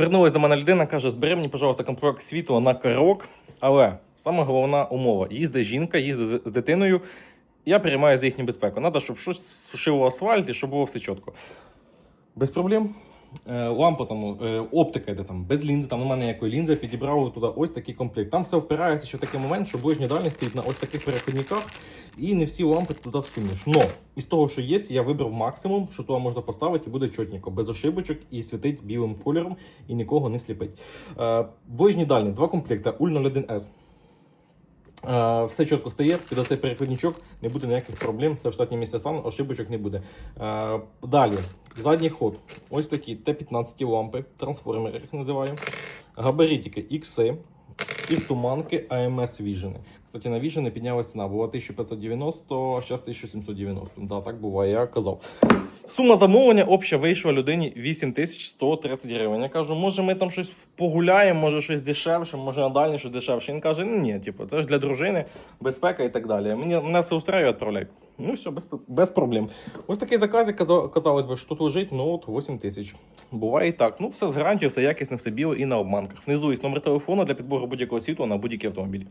Звернулась до мене людина, каже: збери мені, пожалуйста, комплект світла на карок. Але саме головна умова: їздить жінка, їздить з дитиною. Я приймаю за їхню безпеку. Треба, щоб щось сушило асфальт і щоб було все чітко. Без проблем. Е, Лампа там, е, оптика йде там, без лінзи, там немає ніякої лінзи, підібрав туди ось такий комплект. Там все впирається в такий момент, що ближня дальність стоїть на ось таких переходниках, і не всі лампи туди всунеш. Но із того, що є, я вибрав максимум, що туди можна поставити і буде чотненько, без ошибочок і світить білим кольором і нікого не сліпить. Е, ближні дальні, два комплекти, Уль 01S. Е, Все чітко стає, під оцей переходничок не буде ніяких проблем, все в штатні місця стане, ошибочок не буде. Далі, задній ход. Ось такі Т-15 лампи, трансформери їх називаю. Габаритики XC і туманки AMS Vision. Кстати, на Vision піднялася ціна, була 1590, а зараз 1790. Да, так буває, я казав. Сума замовлення обща вийшла людині 8130 гривень. Я кажу, може ми там щось погуляємо, може щось дешевше, може надалі щось дешевше. Він каже, ну ні, типу, це ж для дружини, безпека і так далі. Мені мене все устраює, відправляй. Ну все, без, без проблем. Ось такий заказик, каза- казалось би, що тут лежить, ну от 8 тисяч. Буває і так. Ну, все з гарантією, все якісне, все біло і на обманках. Внизу є номер телефону для підбору будь-якого світла на будь-який автомобілі.